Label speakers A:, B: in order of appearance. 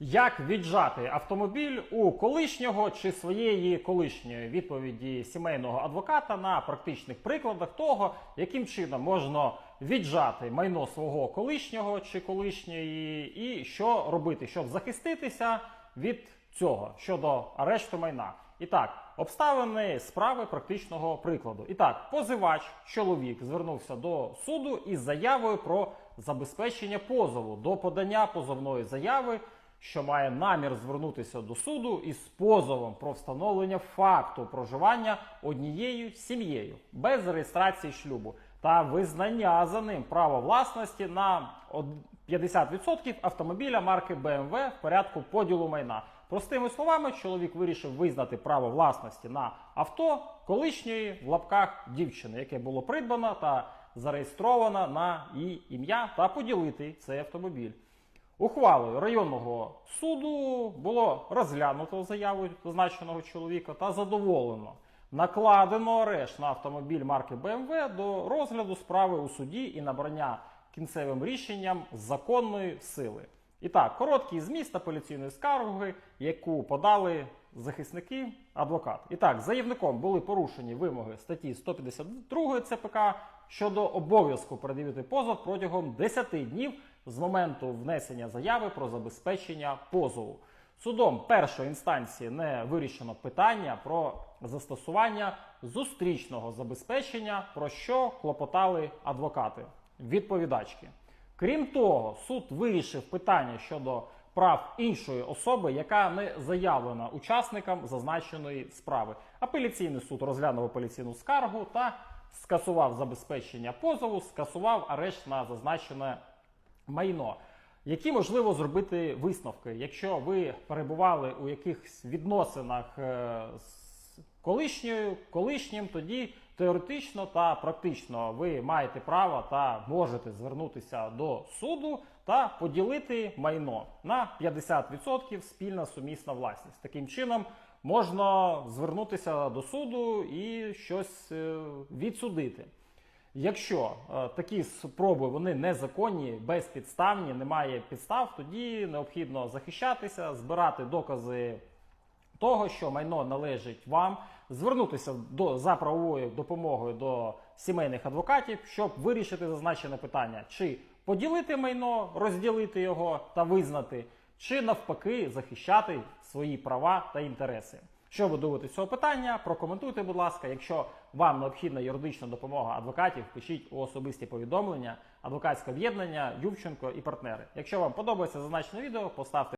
A: Як віджати автомобіль у колишнього чи своєї колишньої відповіді сімейного адвоката на практичних прикладах того, яким чином можна віджати майно свого колишнього чи колишньої, і що робити, щоб захиститися від цього щодо арешту майна. І так, обставини справи практичного прикладу. І так, позивач, чоловік, звернувся до суду із заявою про забезпечення позову до подання позовної заяви, що має намір звернутися до суду із позовом про встановлення факту проживання однією сім'єю без реєстрації шлюбу та визнання за ним права власності на од- 50% автомобіля марки BMW в порядку поділу майна. Простими словами, чоловік вирішив визнати право власності на авто колишньої в лапках дівчини, яке було придбано та зареєстровано на її ім'я, та поділити цей автомобіль. Ухвалою районного суду було розглянуто заяву зазначеного чоловіка та задоволено. Накладено арешт на автомобіль марки БМВ до розгляду справи у суді і набрання кінцевим рішенням законної сили. І так, короткий зміст апеляційної скарги, яку подали захисники адвокат. І так, заявником були порушені вимоги статті 152 ЦПК щодо обов'язку передивити позов протягом 10 днів з моменту внесення заяви про забезпечення позову. Судом першої інстанції не вирішено питання про застосування зустрічного забезпечення, про що клопотали адвокати, відповідачки. Крім того, суд вирішив питання щодо прав іншої особи, яка не заявлена учасникам зазначеної справи. Апеляційний суд розглянув апеляційну скаргу та скасував забезпечення позову, скасував арешт на зазначене майно. Які можливо зробити висновки, якщо ви перебували у якихось відносинах е, з колишньою, колишнім, тоді теоретично та практично ви маєте право та можете звернутися до суду та поділити майно на 50% спільна сумісна власність. Таким чином можна звернутися до суду і щось е, відсудити. Якщо е, такі спроби вони незаконні, безпідставні, немає підстав, тоді необхідно захищатися, збирати докази того, що майно належить вам, звернутися до за правовою допомогою до сімейних адвокатів, щоб вирішити зазначене питання, чи поділити майно, розділити його та визнати, чи навпаки захищати свої права та інтереси. Що ви думаєте цього питання? Прокоментуйте, будь ласка. Якщо вам необхідна юридична допомога адвокатів, пишіть у особисті повідомлення, адвокатське об'єднання, Ювченко і партнери. Якщо вам подобається зазначене відео, поставте.